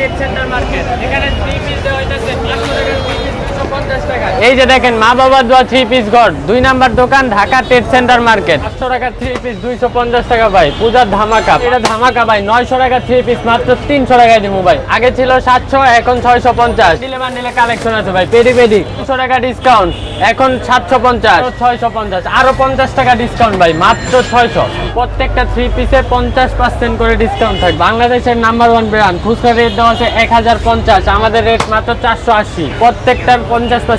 Trade centre market এখানে three এই যে দেখেন মা বাবার দোয়া থ্রি পিস ঘর দুই নাম্বার দোকান ঢাকা ট্রেড সেন্টার মার্কেট 500 টাকা থ্রি পিস 250 টাকা ভাই পূজার ধামাকা। এটা ধামাকা ভাই 900 টাকা থ্রি পিস মাত্র 300 টাকায় দিমু ভাই। আগে ছিল 700 এখন 650 দিলে বান্ডিলে কালেকশন আছে ভাই পেডি পেডি। দুশো টাকা ডিসকাউন্ট এখন 750 650 আরও 50 টাকা ডিসকাউন্ট ভাই মাত্র 600 প্রত্যেকটা থ্রি পিসে 50% করে ডিসকাউন্ট থাকবে। বাংলাদেশের নাম্বার ওয়ান ব্র্যান্ড খুচরা রেট দেওয়া আছে 1050 আমাদের রেট মাত্র চারশো আশি। 480 প্রত্যেকটার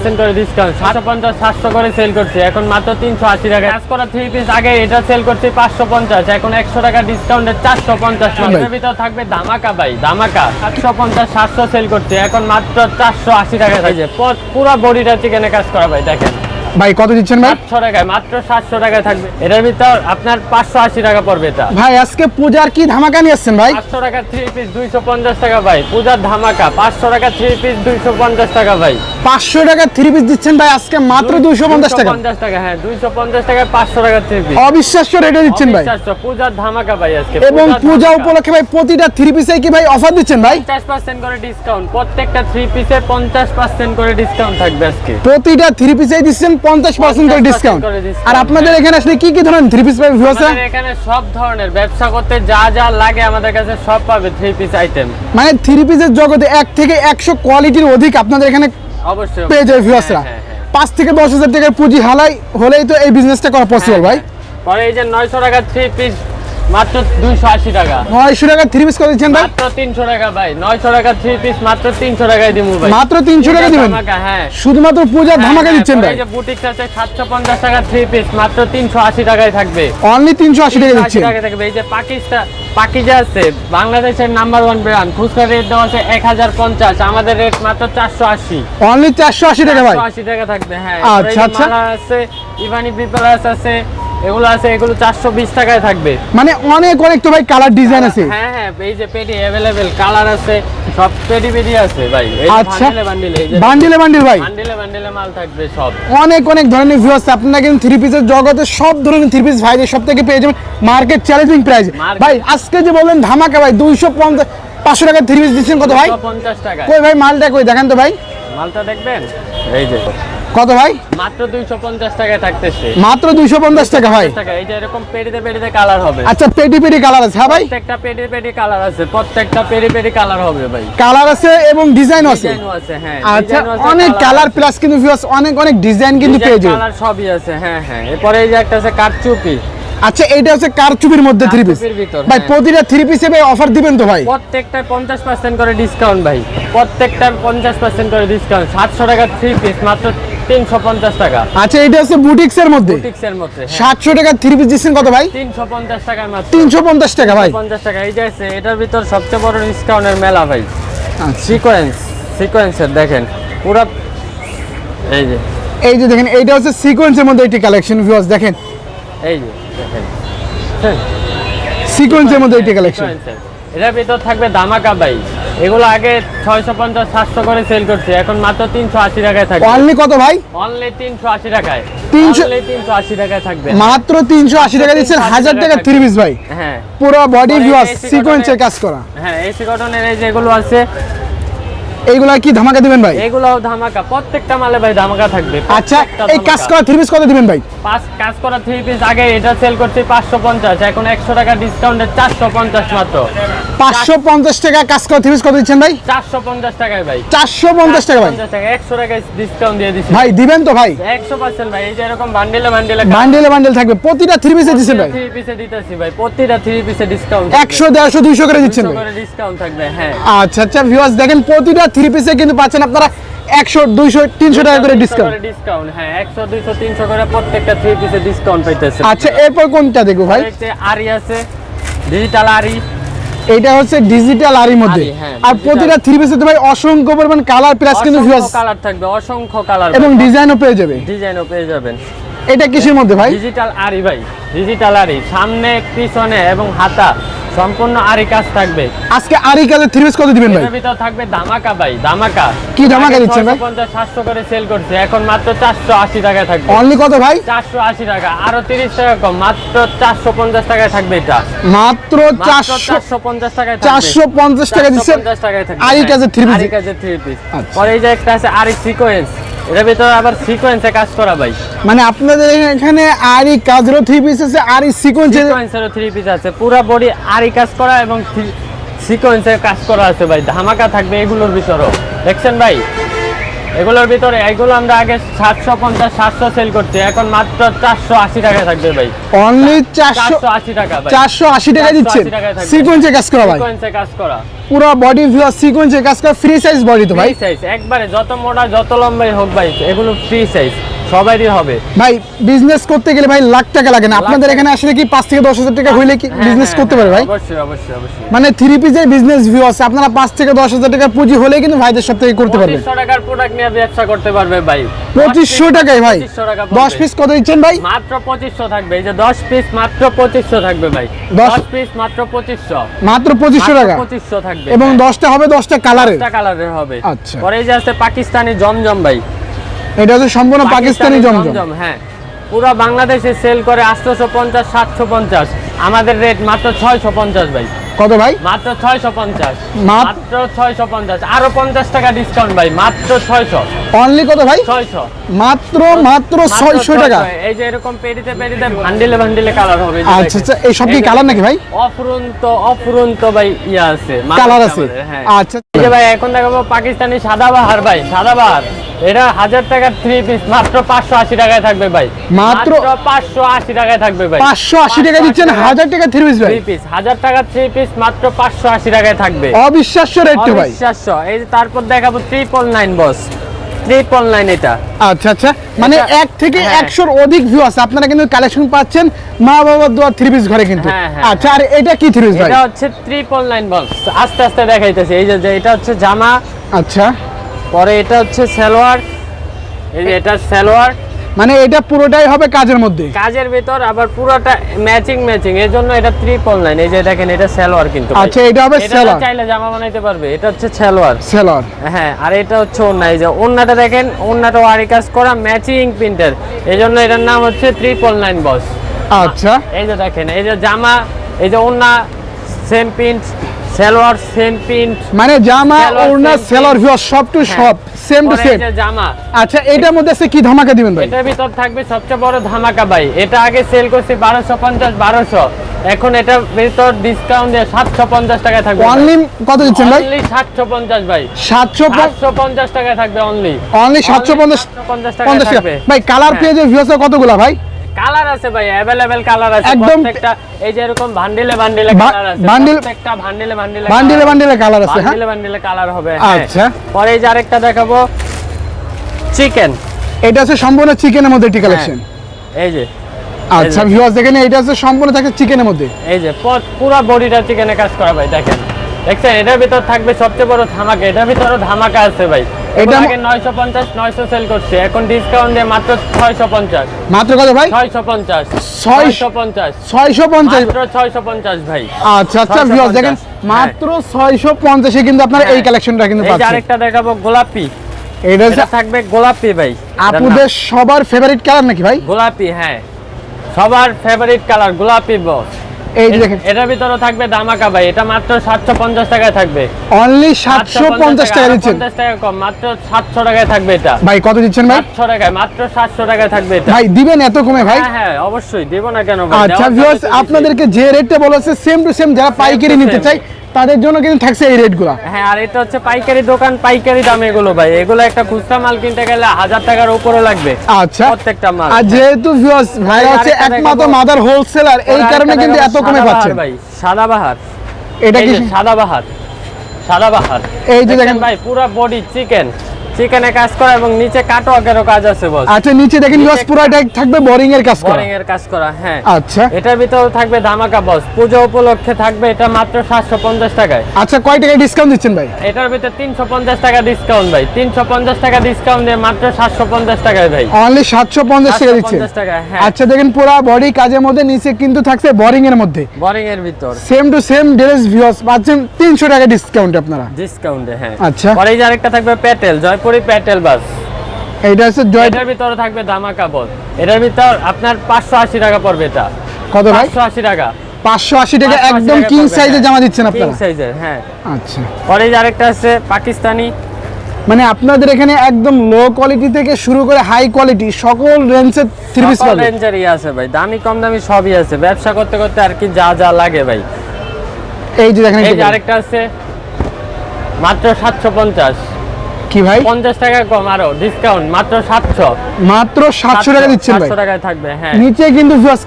50% করে ডিসকাউন্ট 750 700 করে সেল করছি। এখন মাত্র 380 টাকা। কাজ করা থ্রি পিস আগে এটা সেল করছি 550 এখন 100 টাকা ডিসকাউন্টে 450 এর ভিতর থাকবে ধামাকা ভাই ধামাকা। 750 700 সেল করছি। এখন মাত্র 480 টাকা থাকছে। পুরো বডিটা চিকেনে কাজ করা ভাই দেখেন। ভাই কত দিচ্ছেন ভাই? সাতশো টাকায় মাত্র সাতশো টাকায় থাকবে। এটার ভিতর আপনার পাঁচশো আশি টাকা পড়বে এটা। ভাই আজকে পূজার কি ধামাকা নিয়ে আসছেন ভাই? পাঁচশো টাকা থ্রি পিস দুইশো পঞ্চাশ টাকা ভাই পূজার ধামাকা। পাঁচশো টাকা থ্রি পিস দুইশো পঞ্চাশ টাকা ভাই। পাঁচশো টাকা থ্রি পিস দিচ্ছেন ভাই আজকে মাত্র দুইশো পঞ্চাশ টাকা। পঞ্চাশ টাকা হ্যাঁ দুইশো পঞ্চাশ টাকায় পাঁচশো টাকা থ্রি পিস অবিশ্বাস্য রেটে দিচ্ছেন ভাই। পূজার ধামাকা ভাই আজকে। এবং পূজা উপলক্ষে ভাই প্রতিটা থ্রি পিসে কি ভাই অফার দিচ্ছেন ভাই? পঞ্চাশ পার্সেন্ট করে ডিসকাউন্ট প্রত্যেকটা থ্রি পিসে পঞ্চাশ পার্সেন্ট করে ডিসকাউন্ট থাকবে আজকে। প্রতিটা থ্রি পিসে দিচ্ছেন পঞ্চাশ পার্সেন্ট করে ডিসকাউন্ট আর আপনাদের এখানে আসলে কি কি ধরনের থ্রি পিস ভিউয়ার্স এখানে সব ধরনের ব্যবসা করতে যা যা লাগে আমাদের কাছে সব পাবে থ্রি পিস আইটেম মানে থ্রি পিসের জগতে এক থেকে একশো কোয়ালিটির অধিক আপনাদের এখানে অবশ্যই পেয়ে যাবে হ্যাঁ, ভিউয়ার্সরা হ্যাঁ, হ্যাঁ। পাঁচ থেকে দশ হাজার টাকার পুঁজি হালাই হলেই তো এই বিজনেসটা করা পসিবল ভাই। পরে এই যে নয়শো টাকা থ্রি পিস মাত্র দুইশো আশি টাকা। নয়শো টাকা থ্রি পিস করে দিচ্ছেন ভাই? মাত্র তিনশো টাকা ভাই নয়শো টাকা থ্রি পিস মাত্র তিনশো টাকায় দিমু ভাই। মাত্র তিনশো টাকা দিবেন? হ্যাঁ। শুধুমাত্র পূজার ধামাকা হ্যাঁ, দিচ্ছেন ভাই। এই যে বুটিক্স আছে সাতশো পঞ্চাশ টাকা থ্রি পিস মাত্র তিনশো আশি টাকায় থাকবে। অনলি তিনশো আশি টাকা দিচ্ছেন। টাকায় থাকবে। এই যে পাকিস্তান পাকিজা আছে বাংলাদেশের নাম্বার ওয়ান ব্র্যান্ড খুচরা রেট দেওয়া আছে এক হাজার পঞ্চাশ আমাদের রেট মাত্র চারশো আশি। অনলি চারশো আশি টাকা ভাই। আশি টাকা থাকবে হ্যাঁ। আচ্ছা, আচ্ছা। আছে ইভানি পিপলাস আছে এগুলো আছে এগুলো চারশো বিশ টাকায় থাকবে। মানে অনেক অনেক তো ভাই কালার ডিজাইন আছে। হ্যাঁ হ্যাঁ এই যে পেটি অ্যাভেলেবেল কালার আছে সব পেটি পেটি আছে ভাই। আচ্ছা। বান্ডিলে বান্ডিলে ভাই। বান্ডিলে বান্ডিলে মাল থাকবে সব। অনেক অনেক ধরনের ভিউয়ার্স আপনারা কিন্তু থ্রি পিসের জগতে সব ধরনের থ্রি পিস ভাইদের সব থেকে পেয়ে যাবেন মার্কেট চ্যালেঞ্জিং প্রাইস ভাই আজকে যে বললেন ধামাকা ভাই দুইশো পঞ্চাশ পাঁচশো টাকা থ্রি পিস দিচ্ছেন কত ভাই? পঞ্চাশ টাকা কই ভাই মালটা কই? দেখেন তো ভাই। মালটা দেখবেন? এই যে। কত ভাই? মাত্র টাকায় থাকতেছে। টাকা ভাই। টাকা এই এরকম পেটিতে পেটিতে কালার হবে। আচ্ছা কালার আছে হ্যাঁ ভাই? প্রত্যেকটা কালার আছে প্রত্যেকটা পেটি পেটি কালার হবে ভাই। কালার আছে এবং ডিজাইন আছে। হ্যাঁ আচ্ছা অনেক কালার প্লাস কিন্তু ভিউয়ার্স অনেক অনেক ডিজাইন কিন্তু পেয়ে যাবেন। কালার সবই আছে হ্যাঁ হ্যাঁ। এরপরে এই যে একটা আছে কাঠচুপি আচ্ছা এইটা হচ্ছে কারচুপির মধ্যে থ্রি পিস ভাই হ্যাঁ। প্রতিটা থ্রি পিসে ভাই অফার দিবেন তো ভাই? প্রত্যেকটা পঞ্চাশ পার্সেন্ট করে ডিসকাউন্ট ভাই। প্রত্যেকটা পঞ্চাশ পার্সেন্ট করে ডিসকাউন্ট সাতশো টাকা থ্রি পিস মাত্র তিনশো পঞ্চাশ টাকা। আচ্ছা এটা হচ্ছে বুটিক্স এর মধ্যে। বুটিক্সের মধ্যে সাতশো টাকা থ্রি পিস দিচ্ছেন কত ভাই? তিনশো পঞ্চাশ টাকার মাত্র। তিনশো পঞ্চাশ টাকা ভাই। পঞ্চাশ টাকা। এই যে আছে এটার ভিতর সবচেয়ে বড় ডিসকাউন্টের মেলা ভাই। আচ্ছা। সিকোয়েন্স সিকোয়েন্সের দেখেন। পুরো এই যে। এই যে দেখেন এইটা হচ্ছে সিকোয়েন্সের মধ্যে একটি কালেকশন ভিউয়ার্স দেখেন। এই যে দেখেন। হ্যাঁ, সিকোয়েন্সের মধ্যে একটি কালেকশন। এটার ভিতর থাকবে দামাকা ভাই এগুলো আগে ছয়শো পঞ্চাশ সাতশো করে সেল করছে। এখন মাত্র তিনশো আশি টাকায় থাকবে। অনলি কত ভাই? অনলি তিনশো আশি টাকায়। 300 অনলি তিনশো আশি টাকায় থাকবে। মাত্র তিনশো আশি টাকা দিচ্ছেন হাজার টাকা টাকা থ্রি পিস ভাই। হ্যাঁ। পুরো বডি সিকোয়েন্সের কাজ করা। হ্যাঁ এসি কটনের এই যেগুলো আছে এইগুলা কি ধামাকা দিবেন ভাই? এগুলোও ধামাকা। প্রত্যেকটা মালে ভাই ধামাকা থাকবে। আচ্ছা এই কাজ করা থ্রি পিস কত দিবেন ভাই? পাঁচ কাজ করা থ্রি পিস আগে এটা সেল করছি পাঁচশো পঞ্চাশ এখন একশো টাকা ডিসকাউন্টে চারশো পঞ্চাশ মাত্র। পাঁচশো পঞ্চাশ টাকা কাজ করা থ্রি পিস কত দিচ্ছেন ভাই? চারশো পঞ্চাশ টাকায় ভাই। চারশো পঞ্চাশ টাকা ভাই? টাকা একশো টাকায় ডিসকাউন্ট দিয়ে দিচ্ছি ভাই দিবেন তো ভাই? একশো পার্সেন্ট ভাই এই যে এরকম বান্ডেলে বান্ডেলে বান্ডেলে বান্ডেল থাকবে। প্রতিটা থ্রি পিসে দিচ্ছেন ভাই। থ্রি পিসে দিতেছি ভাই প্রতিটা থ্রি পিসে ডিসকাউন্ট একশো দেড়শো দুইশো করে দিচ্ছেন ডিসকাউন্ট থাকবে হ্যাঁ। আচ্ছা আচ্ছা ভিউয়ার্স দেখেন প্রতিটা থ্রি পিসে কিন্তু পাচ্ছেন আপনারা একশো দুইশো তিনশো টাকা করে ডিসকাউন্ট ডিসকাউন্ট হ্যাঁ একশো দুইশো তিনশো করে প্রত্যেকটা থ্রি পিসে ডিসকাউন্ট পাইতেছে। আচ্ছা এরপর কোনটা দেখব ভাই? আরি আছে ডিজিটাল আরি। এইটা হচ্ছে ডিজিটাল আরির মধ্যে। হ্যাঁ, আর প্রতিটা থ্রি পিসে তো ভাই অসংখ্য পরিমাণ কালার প্লাস কিন্তু ভিউয়ার্স কালার থাকবে অসংখ্য কালার এবং ডিজাইনও পেয়ে যাবে। ডিজাইনও পেয়ে যাবেন। এটা কিসের মধ্যে ভাই? ডিজিটাল আরি ভাই ডিজিটাল আরি। সামনে পিছনে এবং হাতা। সম্পূর্ণ আরি কাজ থাকবে। আজকে আরি কাজের থ্রি পিস কত দিবেন ভাই? এর ভিতর থাকবে ধামাকা ভাই ধামাকা। কি ধামাকা দিচ্ছেন ভাই? পঞ্চাশ সাতশো করে সেল করছে এখন মাত্র চারশো আশি টাকায় থাকবে। অনলি কত ভাই? চারশো আশি টাকা আরও তিরিশ টাকা কম মাত্র চারশো পঞ্চাশ টাকায় থাকবে এটা। মাত্র চারশো চারশো পঞ্চাশ টাকায় থাকবে। চারশো পঞ্চাশ টাকা দিচ্ছেন 450 টাকায় থাকবে। আরি কাজের থ্রি পিস আরি কাজের থ্রি পিস। পরে এই যে একটা আছে আরি সিকোয়েন্স এটার ভিতরে আবার সিকোয়েন্সে কাজ করা ভাই। মানে আপনাদের এখানে আরি কাজেরও থ্রি পিস আছে আরি সিকোয়েন্সের সিকোয়েন্সেরও থ্রি পিস আছে। পুরো বডি আরি কাজ করা এবং সিকোয়েন্সের কাজ করা আছে ভাই। ধামাকা থাকবে এগুলোর ভিতরও। দেখছেন ভাই? এগুলোর ভিতরে এগুলো আমরা আগে সাতশো পঞ্চাশ সাতশো সেল করছি। এখন মাত্র চারশো আশি টাকা থাকবে ভাই। অনলি চারশো আশি টাকা চারশো আশি টাকা 480 দিচ্ছেন? টাকায় থাকবে। সিকোয়েন্সের কাজ করা ভাই। সিকোয়েন্সে কাজ করা। পুরো বডি ভিউ সিকোয়েন্সের কাজ করা ফ্রি সাইজ বডি তো ভাই। সাইজ একবারে যত মোটা যত লম্বাই হোক ভাই এগুলো ফ্রি সাইজ সবারই হবে। ভাই বিজনেস করতে গেলে ভাই লাখ টাকা লাগে না। আপনাদের এখানে আসলে কি পাঁচ থেকে দশ হাজার টাকা হইলে কি হ্যাঁ, বিজনেস হ্যাঁ, করতে পারে ভাই? অবশ্যই অবশ্যই অবশ্যই। মানে থ্রি পিসের বিজনেস ভিউ আছে। আপনারা পাঁচ থেকে দশ হাজার টাকা পুঁজি হলে কিন্তু ভাইদের সাথে করতে পারবেন। টাকার প্রোডাক্ট নিয়ে ব্যবসা করতে পারবে ভাই। পঁচিশশো টাকায় ভাই। 2500 দশ পিস কত দিচ্ছেন ভাই? মাত্র পঁচিশশো থাকবে। এই যে দশ পিস মাত্র পঁচিশশো থাকবে ভাই। দশ- পিস মাত্র পঁচিশশো। মাত্র পঁচিশশো টাকা। পঁচিশশো থাকবে এবং হ্যাঁ। দশটা হবে দশটা কালারের কালারের হবে। আচ্ছা। পরে যে আছে পাকিস্তানি জমজম ভাই। এটা তো সম্পূর্ণ পাকিস্তানি জমজম। হ্যাঁ। পুরো বাংলাদেশে সেল করে আটশোশো পঞ্চাশ সাতশো পঞ্চাশ। আমাদের রেট মাত্র ছয়শো পঞ্চাশ ভাই। কত ভাই? মাত্র ছয়শো পঞ্চাশ। মাত- মাত্র ছয়শো পঞ্চাশ। আরও পঞ্চাশ টাকা ডিসকাউন্ট ভাই মাত্র ছয়শো। অনলি কত ভাই? ছয়শো। মাত্র মাত্র ছয়শো টাকা। এই যে এরকম পেরিতে পেরিতে ভান্ডিলে ভান্ডিলে কালার হবে আচ্ছা আচ্ছা এই সব কি কালার নাকি ভাই? অফুরন্ত অফুরন্ত ভাই ইয়া আছে। কালার আছে। হ্যাঁ। আচ্ছা এই যে ভাই এখন দেখাবো পাকিস্তানি সাদাবাহার ভাই সাদাবাহার এটা হাজার টাকার থ্রি পিস মাত্র পাঁচশো আশি টাকায় থাকবে ভাই। মাত্র পাঁচশো আশি টাকায় থাকবে ভাই। পাঁচশো আশি টাকা দিচ্ছেন হাজার টাকা থ্রি পিস ভাই। থ্রি পিস হাজার টাকার থ্রি পিস মাত্র টাকায় থাকবে। অবিশ্বাস্য রেট ভাই। অবিশ্বাস্য। এই যে তারপর দেখাবো triple nine boss triple nine এটা। আচ্ছা আচ্ছা। মানে এক থেকে হ্যাঁ। একশোর অধিক ভিউ আছে। আপনারা কিন্তু কালেকশন পাচ্ছেন মা বাবার দোয়া থ্রি পিস ঘরে কিন্তু। হ্যাঁ, হ্যাঁ। আচ্ছা আর এটা কি থ্রি পিস ভাই? এটা হচ্ছে ট্রিপল নাইন বক্স আস্তে আস্তে দেখাইতেছে। এই যে এটা হচ্ছে জামা। আচ্ছা। পরে এটা হচ্ছে সালোয়ার। এই যে এটা সালোয়ার। মানে এটা পুরোটাই হবে কাজের মধ্যে? কাজের ভিতর আবার পুরোটা ম্যাচিং ম্যাচিং এর জন্য এটা ট্রিপল নাইন এই যে দেখেন এটা সালোয়ার কিন্তু আচ্ছা এটা হবে এটা চাইলে জামা বানাইতে পারবে এটা হচ্ছে সালোয়ার। সেলার হ্যাঁ আর এটা হচ্ছে ওন্না এই যে ওন্নাটা দেখেন ওন্নাটা ওয়ারি কাজ করা ম্যাচিং প্রিন্টের এই জন্য এটার নাম হচ্ছে ট্রিপল নাইন বস আচ্ছা। এই যে দেখেন এই যে জামা এই যে ওন্না same print salwar same print মানে জামা same সেলার ভিউ সব টু সব। সেম টু সেম জামা। আচ্ছা এটার মধ্যে কি ধামাকা দিবেন ভাই? এটার ভিতর থাকবে সবচেয়ে বড় ধামাকা ভাই। এটা আগে সেল করছি বারোশো পঞ্চাশ বারোশো। এখন এটা ভিতর ডিসকাউন্ট দিয়ে সাতশো পঞ্চাশ টাকায় থাকবে অনলি কত দিচ্ছেন ভাই? অনলি সাতশো পঞ্চাশ ভাই। সাতশো সাতশো পঞ্চাশ টাকায় থাকবে অনলি অনলি সাতশো পঞ্চাশ পঞ্চাশ টাকা। থাকবে। ভাই কালার হ্যাঁ। ভিউ কতগুলা ভাই? কালার আছে ভাই অ্যাভেলেবেল কালার আছে। প্রত্যেকটা এই যে এরকম ভান্ডিলে ভান্ডিলে কালার আছে প্রত্যেকটা ভান্ডিলে ভান্ডিলে বান্ডিলে বান্ডিলে কালার আছে হ্যাঁ? ভান্ডিলে ভান্ডিলে কালার হবে হ্যাঁ। আচ্ছা। পরে এই যে আরেকটা দেখাবো চিকেন এটা হচ্ছে সম্পূর্ণ চিকেনের মধ্যে একটি কালেকশন এই যে। আচ্ছা ভিউয়ার্স দেখেন এটা হচ্ছে সম্পূর্ণ থাকে চিকেনের মধ্যে। এই যে পুরো বডিটা চিকেনে কাজ করা ভাই দেখেন। দেখছেন এটার ভিতর থাকবে সবচেয়ে বড় ধামাকা এটার ভিতরে ধামাকা আছে ভাই। এটা আগে সেল করছে এখন ডিসকাউন্ট দিয়ে মাত্র মাত্র কত মাত্র আচ্ছা আচ্ছা ভিউয়ার্স দেখেন মাত্র কিন্তু আপনারা এই। কালেকশনটা কিন্তু এই যে পাচ্ছেন। আরেকটা দেখাবো গোলাপি। এটা এটা থাকবে গোলাপি ভাই। আপুদের সবার ফেভারিট কালার নাকি ভাই? গোলাপি হ্যাঁ। সবার ফেভারিট কালার গোলাপি বস এই দেখেন। এটার ভিতরে থাকবে দামাকা ভাই এটা মাত্র সাতশো পঞ্চাশ টাকায় থাকবে। অনলি সাতশো পঞ্চাশ টাকা দিচ্ছেন। 50 টাকা কম মাত্র সাতশো টাকায় থাকবে এটা। ভাই কত দিচ্ছেন ভাই? সাতশো টাকায় মাত্র সাতশো টাকায় থাকবে এটা। ভাই দিবেন এত কমে ভাই? হ্যাঁ হ্যাঁ অবশ্যই দেবো না কেন ভাই আচ্ছা ভিউয়ার্স। আপনাদেরকে যে রেটটা বলেছে সেম টু সেম যারা পাইকারি নিতে চাই তাদের জন্য কিন্তু থাকছে এই রেটগুলো। হ্যাঁ আর এটা হচ্ছে পাইকারি দোকান পাইকারি দাম এগুলো ভাই। এগুলো একটা খুচরা মাল কিনতে গেলে হাজার টাকার উপরে লাগবে আচ্ছা। প্রত্যেকটা মাল। আর যেহেতু ভিউয়ার্স ভাই হচ্ছে একমাত্র মাদার হোলসেলার এই কারণে কিন্তু এত কমে পাচ্ছেন ভাই সাদাবাহার এটা কি? বাহার সাদাবাহার সাদাবাহার এই যে দেখেন ভাই পুরো বডি চিকেন চিকেনে কাজ করা এবং নিচে কাটওয়ার্কেরও কাজ আছে বস। আচ্ছা নিচে দেখেন ভিউয়ার্স পুরোটা থাকবে বোরিং এর কাজ করা। বোরিং এর কাজ করা হ্যাঁ। আচ্ছা। এটার ভিতরে থাকবে ধামাকা বস। পুজো উপলক্ষে থাকবে এটা মাত্র সাতশো পঞ্চাশ টাকায়। আচ্ছা কয় টাকা ডিসকাউন্ট দিচ্ছেন ভাই? এটার ভিতরে তিনশো পঞ্চাশ টাকা ডিসকাউন্ট ভাই। তিনশো পঞ্চাশ টাকা ডিসকাউন্ট দিয়ে মাত্র সাতশো পঞ্চাশ টাকায় ভাই। অনলি সাতশো পঞ্চাশ টাকা দিচ্ছেন? 750 হ্যাঁ। আচ্ছা দেখেন পুরো বডি কাজের মধ্যে নিচে কিন্তু থাকছে বোরিং এর মধ্যে। বোরিং এর ভিতর। Same to same dress viewers পাচ্ছেন তিনশো টাকা ডিসকাউন্ট আপনারা। ডিসকাউন্টে হ্যাঁ। আচ্ছা। পরে যে আরেকটা থাকবে প্যাটেল জয়পুরি প্যাটেল বাস। এইটা হচ্ছে জয় এটার ভিতরে থাকবে ধামাকা বল এটার ভিতর আপনার পাঁচশো আশি টাকা পড়বে এটা। কত ভাই? পাঁচশো আশি টাকা। পাঁচশো আশি টাকা একদম কিং সাইজে। জামা দিচ্ছেন আপনারা? কিং সাইজের হ্যাঁ। আচ্ছা। পরে আরেকটা আছে পাকিস্তানি। মানে আপনাদের এখানে একদম লো কোয়ালিটি থেকে শুরু করে হাই কোয়ালিটি সকল রেঞ্জের থ্রি পিস পাবেন রেঞ্জেরই আছে ভাই দামি কম দামি সবই আছে। ব্যবসা করতে করতে আর কি যা যা লাগে ভাই। এই যে দেখেন এই যে আরেকটা আছে মাত্র সাতশো পঞ্চাশ। কি ভাই? পঞ্চাশ টাকা কম আরও ডিসকাউন্ট মাত্র সাতশো। মাত্র সাতশো টাকা দিচ্ছেন ভাই। সাতশো টাকায় থাকবে হ্যাঁ। নিচে কিন্তু জাস্ট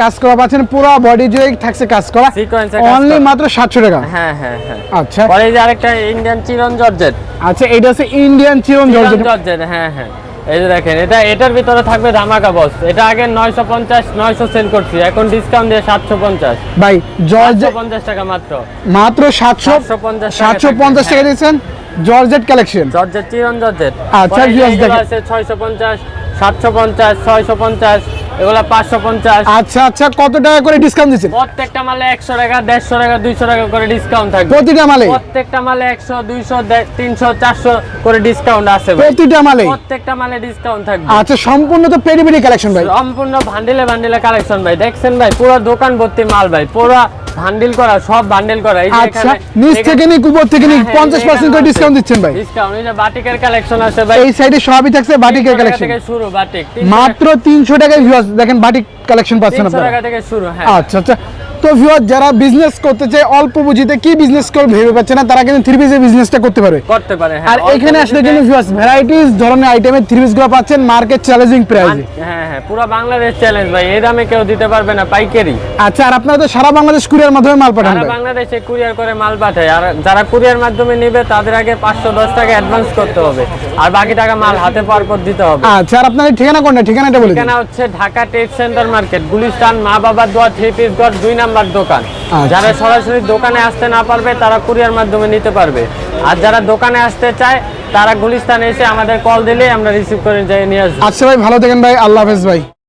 কাজ করা পাচ্ছেন পুরো বডি জুড়ে থাকছে কাজ করা। কাজ অনলি মাত্র সাতশো টাকা। হ্যাঁ হ্যাঁ হ্যাঁ। আচ্ছা। পরে যে আরেকটা ইন্ডিয়ান চিরন জর্জেট। আচ্ছা এটা হচ্ছে ইন্ডিয়ান চিরন জর্জেট। জর্জেট হ্যাঁ হ্যাঁ। এই যে দেখেন এটা এটার ভিতরে থাকবে ধামাকা বস এটা আগে নয়শো পঞ্চাশ নয়শো সেল করছি এখন ডিসকাউন্ট দিয়ে সাতশো পঞ্চাশ। ভাই জর্জেট সাতশো পঞ্চাশ টাকা মাত্র। মাত্র সাতশো 750 টাকা সাতশো জর্জেট কালেকশন? জর্জেট চিরন জর্জেট। আচ্ছা, যে দেখেন। আছে ছয়শো পঞ্চাশ সাতশো পঞ্চাশ ছয়শো পঞ্চাশ পাঁচশো পঞ্চাশ। আচ্ছা আচ্ছা কত টাকা করে ডিসকাউন্ট দিচ্ছেন? প্রত্যেকটা মালে একশো টাকা দেড়শো টাকা দুইশো টাকা করে ডিসকাউন্ট থাকবে। প্রতিটা মালে? প্রত্যেকটা মালে একশো দুইশো তিনশো চারশো করে ডিসকাউন্ট আছে ভাই। প্রতিটা মালে প্রত্যেকটা মালে ডিসকাউন্ট থাকবে। আচ্ছা সম্পূর্ণ তো পেরি পেরি কালেকশন ভাই। সম্পূর্ণ ভান্ডিলে ভান্ডিলে কালেকশন ভাই। দেখছেন ভাই পুরো দোকান ভর্তি মাল ভাই পুরো ভান্ডিল করা সব বান্ডেল করা। এই যে আচ্ছা এখানে নিচ থেকে নি উপর থেকে পার্সেন্ট করে ডিসকাউন্ট দিচ্ছেন ভাই। ডিসকাউন্ট এই যে বাটিকের কালেকশন আছে ভাই। এই সাইডে সবই থাকছে বাটিকের কালেকশন থেকে শুরু বাটিক। মাত্র তিনশো টাকায় ভিউয়ার্স দেখেন বাটিক কালেকশন পাচ্ছেন আপনারা। 300 টাকা থেকে শুরু হ্যাঁ। আচ্ছা আচ্ছা। তো ভিউয়ার যারা বিজনেস করতে চায় অল্প পুঁজিতে কি বিজনেস করে ভেবে পাচ্ছে না তারা কিন্তু থ্রি পিসের বিজনেসটা করতে পারবে। করতে পারে হ্যাঁ আর এখানে আসলে কিন্তু ভিউয়ার্স ভ্যারাইটিস ধরনের আইটেমের থ্রি পিসগুলো পাচ্ছেন মার্কেট চ্যালেঞ্জিং প্রাইসে হ্যাঁ হ্যাঁ পুরো বাংলাদেশ চ্যালেঞ্জ ভাই এই দামে কেউ দিতে পারবে না পাইকারি। আচ্ছা আর আপনারা তো সারা বাংলাদেশ কুরিয়ার মাধ্যমে মাল পাঠান ভাই। বাংলাদেশে কুরিয়ার করে মাল পাঠায় আর যারা কুরিয়ার মাধ্যমে নিবে তাদের আগে পাঁচশো দশ টাকা অ্যাডভান্স করতে হবে আর বাকি টাকা মাল হাতে পাওয়ার পর দিতে হবে। আচ্ছা আর আপনার ঠিকানা কোনটা? ঠিকানাটা বলে দিন। ঠিকানা হচ্ছে Dhaka trade centre market Gulistan মা বাবার দোয়া থ্রি পিস গড় দুই নাম্বার দোকান। আচ্ছা। যারা সরাসরি দোকানে আসতে না পারবে তারা কুরিয়ার মাধ্যমে নিতে পারবে। আর যারা দোকানে আসতে চায় তারা গুলিস্তানে এসে আমাদের কল দিলে আমরা রিসিভ করে যাই নিয়ে আসব। আচ্ছা ভাই ভালো থাকেন ভাই আল্লাহ হাফেজ ভাই।